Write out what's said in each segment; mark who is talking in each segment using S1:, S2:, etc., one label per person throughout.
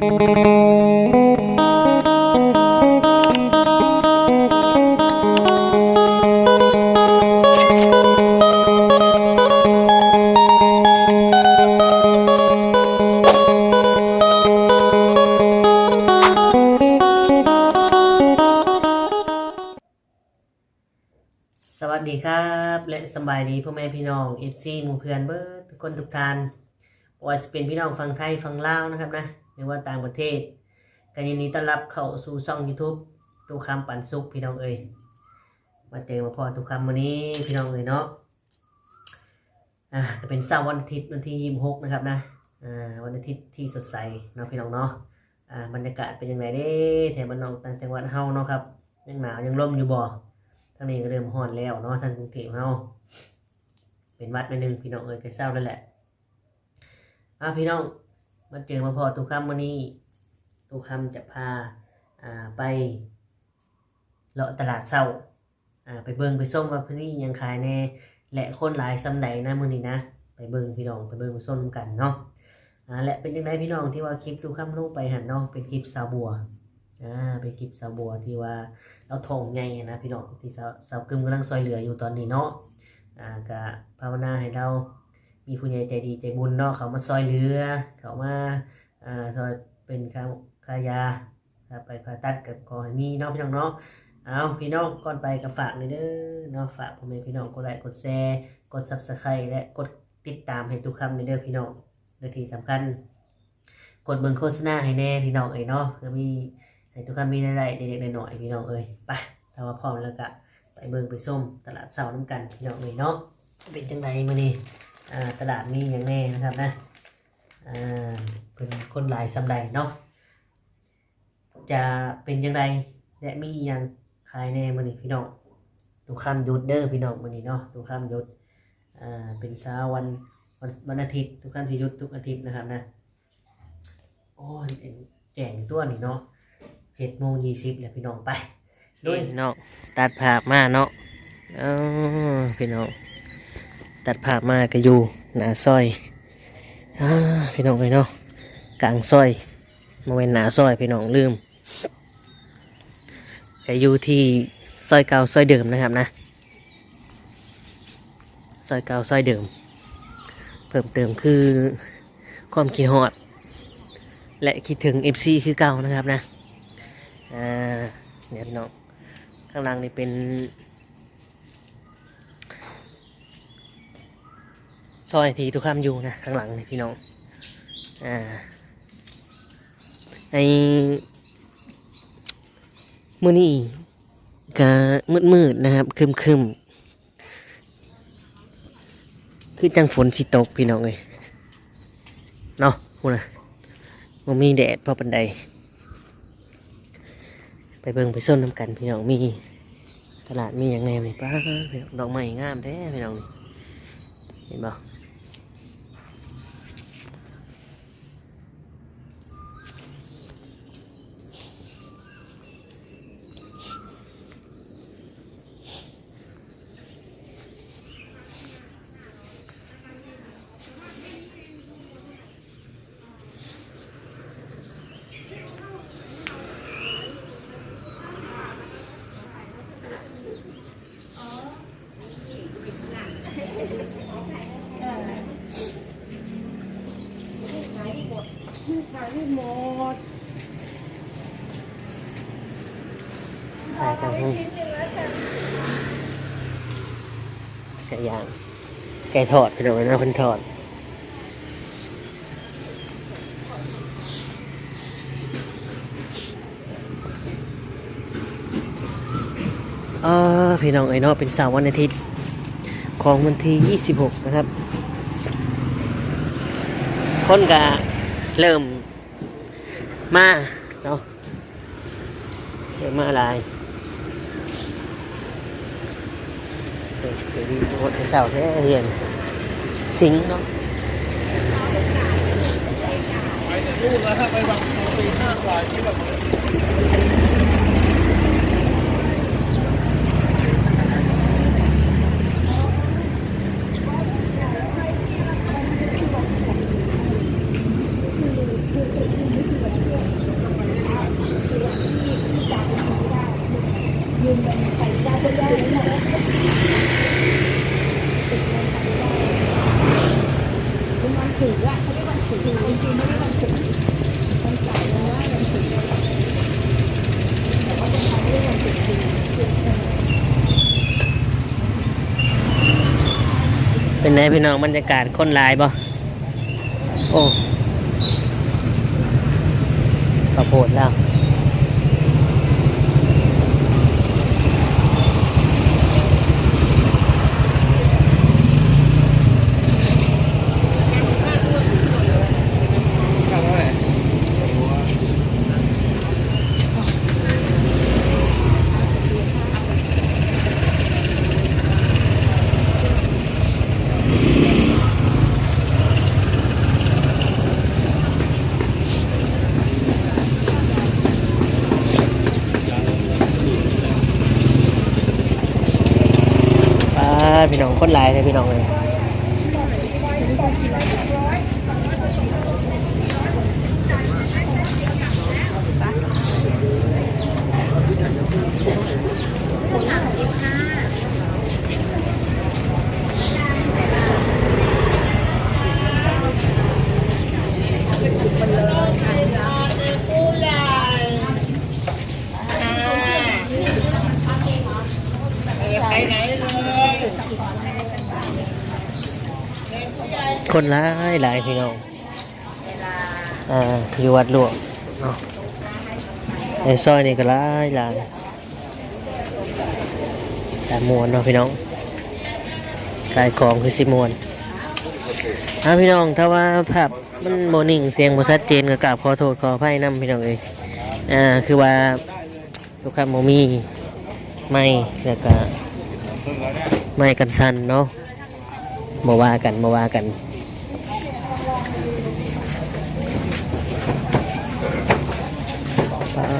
S1: สวัสดีครับ และสบายดีพ่อแม่พี่น้อง FC หมู่เพื่อนเบิร์ทุกคนทุกทานว่าจะเป็นพี่น้องฝั่งไทยฝั่งลาวนะครับนะ รือว่าต่างประเทศกันยินดีต้อนรับเข้าสู่ช่อง YouTube ตูคำปันสุขพี่น้องเอ่ยมาเจอมาพอตูคำวันนี้พี่น้องเอ่ยเนาะอ่าจะเป็นเสาร์วันอาทิตย์วันที่26นะครับนะอ่าวันอาทิตย์ที่สดใสเนาะพี่น้องเนาะอ่าบรรยากาศเป็นยังไงเด้แถวบ้านนองต่างจังหวัดเฮาเนาะครับยังหนาวยังร่มอยู่บ่ทางนี้ก็เริ่มฮ้อนแล้วเนาะทางกรุงเทพเฮาเป็นวัดไปหนึ่งพี่น้องเอ้ยก็เศร้าแล้วแหละอะพี่น้อง มาเจอมาพอตุกคำวันนี้ตุกคำจะพาอ่าไปเลาะตลาดเศร้าอ่าไปเบิงไปส้มว่าพิ่นนี่ยังขายแน่และคนหลายซำใดนะมื้อนี้นะ ไปเบิงพี่น้องไปเบิงไปส้มกันเนาะอ่าและเป็นจังไดพี่น้องที่ว่าคลิปตุกคำลงไปหันเนาะเป็นคลิปสาวบัวอ่าเป็นคลิปสาวบัวที่ว่าเราทงใหญ่นะพี่น้องที่สาวสาวกึมกำลังซอยเหลืออยู่ตอนนี้เนาะอ่ากะภาวนาให้เรา มีผู้ใหญ่ใจดีใจบุญเนาะเขามาซอยเหลือ เขามาอ่าซอยเป็นค่าค่ายาไปผ่าตัดกับขอให้มีเนาะพี่น้องเนาะเอาพี่น้องก่อนไปก็ฝากเลยเด้อเนาะฝากพ่อแม่พี่น้องกดไลค์กดแชร์กด subscribe และกดติดตามให้ทุกคำเลยเด้อพี่น้องและที่สำคัญ กดเบิ่งโฆษณาให้แน่พี่น้องเอ้ยเนาะเพื่อมีให้ทุกคนมีรายได้เด็กๆหน่อยๆพี่น้องเอ้ยไปถ้าว่าพร้อมแล้วก็ไปเบิ่งไปส้มตลาดเสาร์น้ำกันพี่น้องเอ้ยเนาะเป็นจังไดมื้อนี้อ่า ตลาดมีอย่างแน่นะครับนะอ่าเป็นคนหลายสำใดเนาะจะเป็นจังไดและมีอหยังขายแน่มื้อนี้พี่น้องทุกคำหยุดเด้อพี่น้องมื้อนี้เนาะทุกคำหยุดเป็นเช้าวันวันวันอาทิตย์ทุกคำที่หยุดทุกอาทิตย์นะครับนะโอ้ยแจ้งตัวนี่เนาะเจ็ดโมงยี่สิบแล้วพี่น้องไปด้วยพี่น้องตัดภาพมาเนาะเออพี่น้อง ตัดภาพมาก็อยู่หน้าซอยอพี่น้องเลยเนาะกลางซอยมาเป็นหน้าซอยพี่น้องลืมก็อยู่ที่ซอยเก่าซอยเดิมนะครับนะซอยเก่าซอยเดิม เพิ่มเติมคือความคิดฮอด และคิดถึง FC คือเก่านะครับนะอ่าเนี่ยพี่น้องข้างล่างนี่เป็น ซอยที่ทุกข้ามอยู่นะข้างหลังนี่พี่น้องอ่าไอมือนี่ก็มืดมืดๆนะครับคึมคึมๆคือจังฝนสิตกพี่น้องเลยเนาะพูดนะมันมีแดดพอปันใด ไปเบิ่งไปส้นน้ำกันพี่น้องมีตลาดมีอย่างไงไหมป้าพี่น้องดอกไม้งามแท้พี่น้องนี่เห็นบ่างไก่ทอดพี่น้องนะเพิ่นทอดเออพี่น้องไอ้นาะเป็นสาร์วันอาทิตย์ ของวันที่ 26 นะครับ คนก็เริ่มมาเนาะเริ่มมาหลาย เดี๋ยวเดี๋ยวดีโคตรเสาร์แท้เรียนสิ ถืออะเขา
S2: เรียกวันถือจริงไม่ได้วันถือวันจ่ายนะแต่ว่าเป็นการเรียกวันถื
S1: อจริเป็นไงพี่น้องบรรยากาศค้นลายบ่โอ้ข้บโพดแล้ว คนหลายเลยพี่น้องเลย คนหลายหลายพี่น้องอ่าอยู่วัดหลวงเนาะในซอยนี่ก็หลายหลายแต่มวนเนาะพี่น้องกายของคือสิมวนอาพี่น้องถ้าว่าภาพมันโมนิ่งเสียงบ่ชัดเจนก็กราบขอโทษขออภัยนํพี่น้องเอ้ยอ่าคือว่าทุกคำโมมีไม่แล้วก็ไม่กันสันเนาะมาว่ากันมาว่ากัน อ่า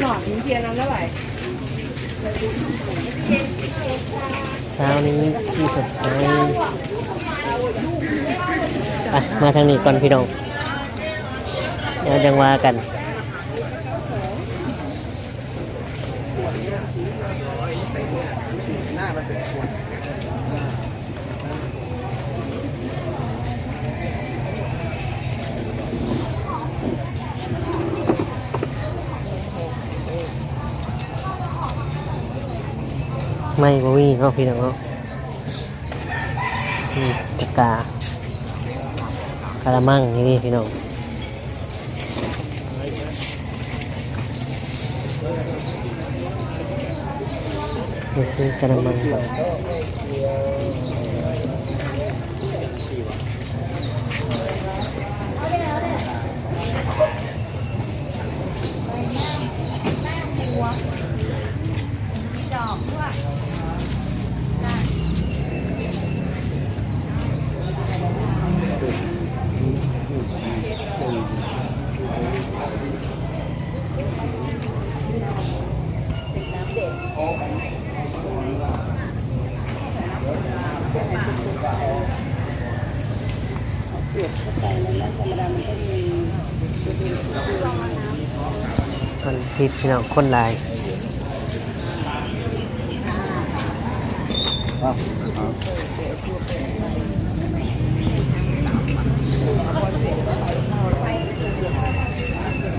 S1: หน่อทิ้งเทียนน้ำเท่าไหร่เช้านี้ที่สดใสอะมาทางนี้ก่อนพี่น้งเดี๋ยวจังว่ากัน ไม่บ่มีเนาะพี่น้องเนาะนี่ตะกากะละมังนี่นี่พี่น้องไปซื้อการะมัง ผิดพี่น้องคนหลาย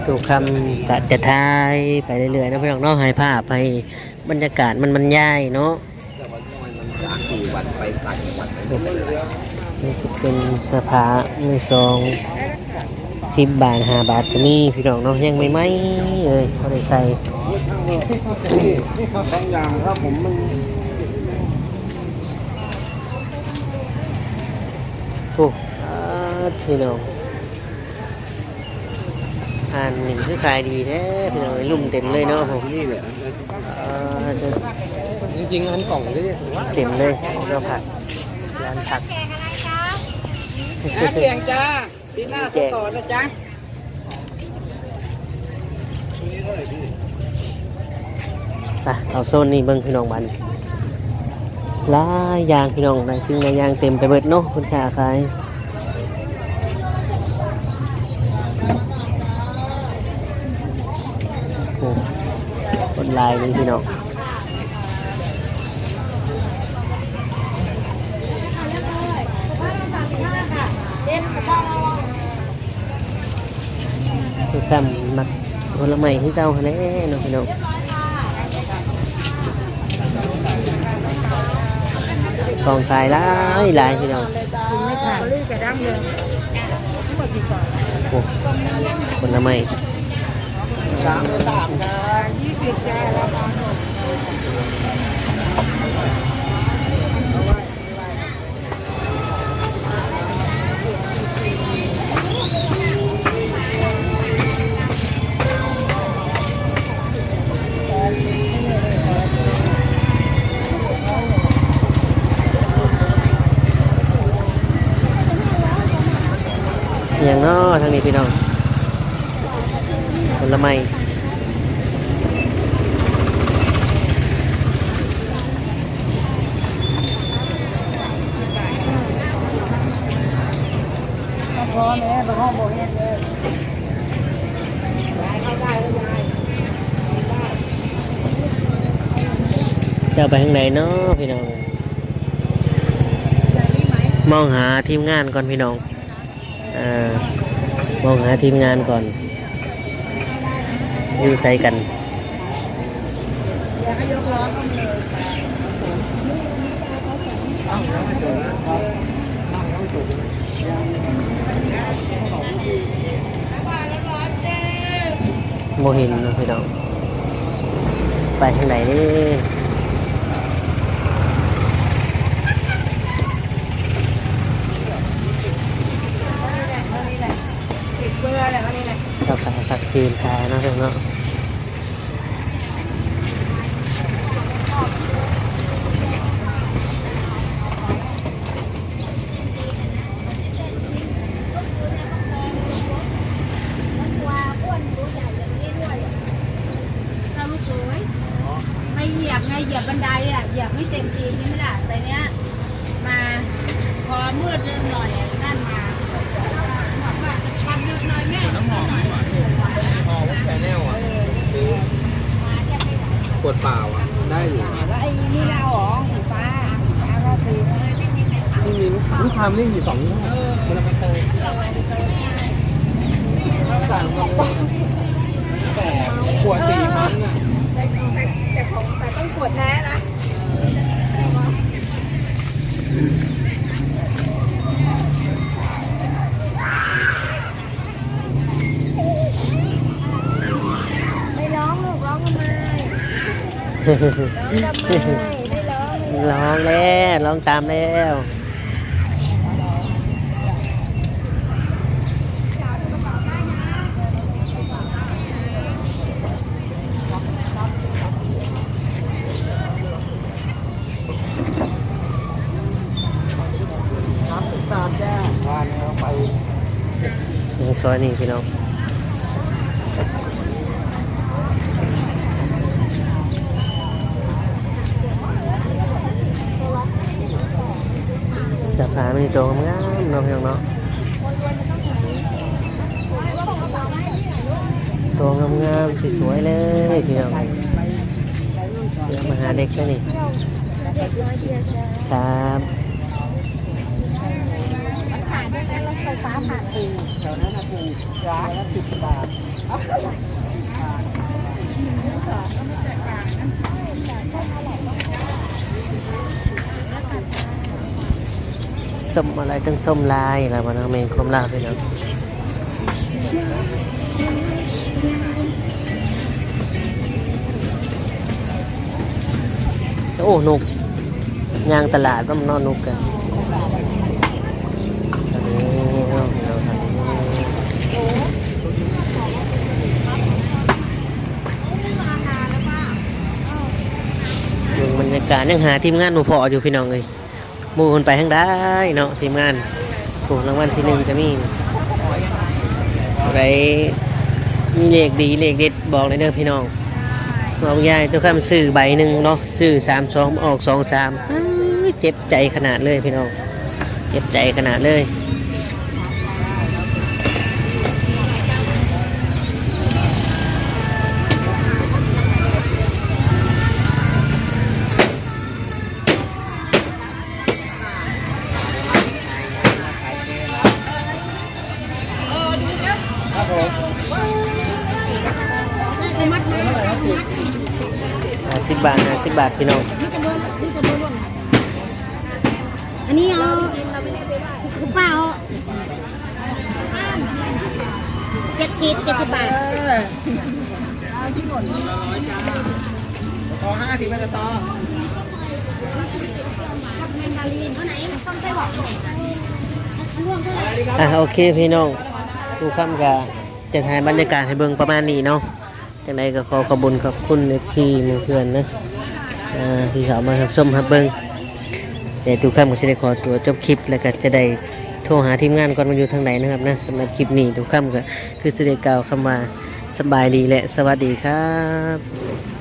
S1: ถูกคำกะจะทายไปเรื่อยๆนะพี่น้องเนาะให้ภาพให้บรรยากาศมันบรรยายเนาะ
S2: นี่
S1: เป็นสภามือสอง สิบบาทห้าบาทก็มีพี่น้องเนาะยังไม่ไหมเลยเขาได้ใส่
S2: บางอย่างครับผมมัน
S1: โอ้อาพี่น้องอ่านนี่คือขายดีแท้พี่น้องลุ่มเต็มเลยเนาะผม
S2: นี่แหละ
S1: อ่าเด้อ
S2: จริงๆอันกล่องนี่ถือว่า
S1: เต็มเลยเราผักร้านผัก
S3: เสียงจ้า ปีหน้าสดๆนะจ๊ะ
S2: เท่าไป
S1: เอาโซนนี้เบิ่งพี่น้องบันลายยางพี่น้องหลายสิ่งหลายางเต็มไปเบิดเนาะคุณค่าขายคนลายเลยพี่น้องทำมักผลไม้ที่เก่าหั่นแหละเนาะพี่น้อง กองขายหลายหลายพี่น้อง
S3: ไม่ขาดเอย่าแล้
S1: อหย่างนาะทางนี้พี่น้องผลไม้
S3: พอแม่ไปห้องโบเฮ็ดเลยยายเข้าได้แล้วยาย
S1: จะไปทางไหนเนาะพี่น้อง มองหาทีมงานก่อนพี่น้อง มองหาทีมงานก่อน อยู่ใส่กันโมเห็นพี่น้องไปทางไหนนี่
S3: ตัด
S1: ทีมขายเนะพี่น้อนเนาะ
S3: เราลูกสวยไม่เหยียบไงเหยียบบันไดอะเหยียบไม่เต็มทีใช่ไหมล่ะแต่เนี้ยมาพอมืดหน่อยนั่นมาบอกว่าทำเยอะหน่อยแม่
S2: น้ำหอมไหมหอมแชนแนลอะขวดเปล่าอะ ได้อยู่
S3: แล้วไอ้นี่เราเหรอหูฟ้าฟ้าก็คือ
S2: นี่มีลูกค้าไม่ได้มีสองยี่ห้อมันเอาไปเติมสั่งมาเลยแต่ขวดสี่พันอะ
S3: แต่แต่ของแต่ต้องขวดแท้นะไม่ร้องลูกร้องทำไมร้องทำไมไม่ร้อง
S1: ร้องแล้วร้องตามแล้ว
S2: ครับตามแจ้บ้านแล้วไป
S1: ยัง ซอยนี่พี่น้องสื้อผ้ามีตัวงามๆเนาะพี่น้องตัวงามๆสวยๆเลยพี่น้องเดี๋ยวมาหาเด็กแล้วนี่ครับ
S3: มันผ่านด้วยนะรถไฟฟ้าผ่านปูแถวนั้นนะ จ้าสิบบาท
S1: ส้มอะไรตั้งส้มลายอะไรวะนะเมงคมลาพี่น้องโอ้นกยางตลาดก็มันนอนนกกันอันนี้เอาพี่น้องครับดูบรรยา กาศยังหาทีมงานหนูพออยู่พี่น้องเลยมู่คนไปทางได้เนาะทีมงานถูกรางวัลที่หนึ่งจะมีอะไรมีเลขดีเลขเด็ดบอกเลยเด้อพี่น้อง
S3: ใบ
S1: อกยายตัวคำซื้อใบหนึ่งเนาะซื้อสามสองออกสองสามเจ็บใจขนาดเลยพี่น้อง เจ็บใจขนาดเลย สิบบาทห้าสิบบาทพี่น้อง
S3: อันนี้เอาคุณป้าเอาเจ็ดขีดเจ็ดสิบบาท
S2: ต่อห้าสิบไปต่อ
S1: อะโอเคพี่น้องทุกคำก็จะถ่ายบรรยากาศให้เบิ่งประมาณนี้เนาะจังใดก็ขอขอบคุญขอบคุณเอฟซีหมู่เพื่อนนะอ่า ที่เขามารับชมรับเบิ้งแต่ทุกคำก็จะได้ขอตัวจบคลิปแล้วก็จะได้โทรหาทีมงานก่อนมาอยู่ทางไหนนะครับนะสำหรับคลิปนี้ทุกคำก็คือสิได้กล่าวคำว่าสบายดีและสวัสดีครับ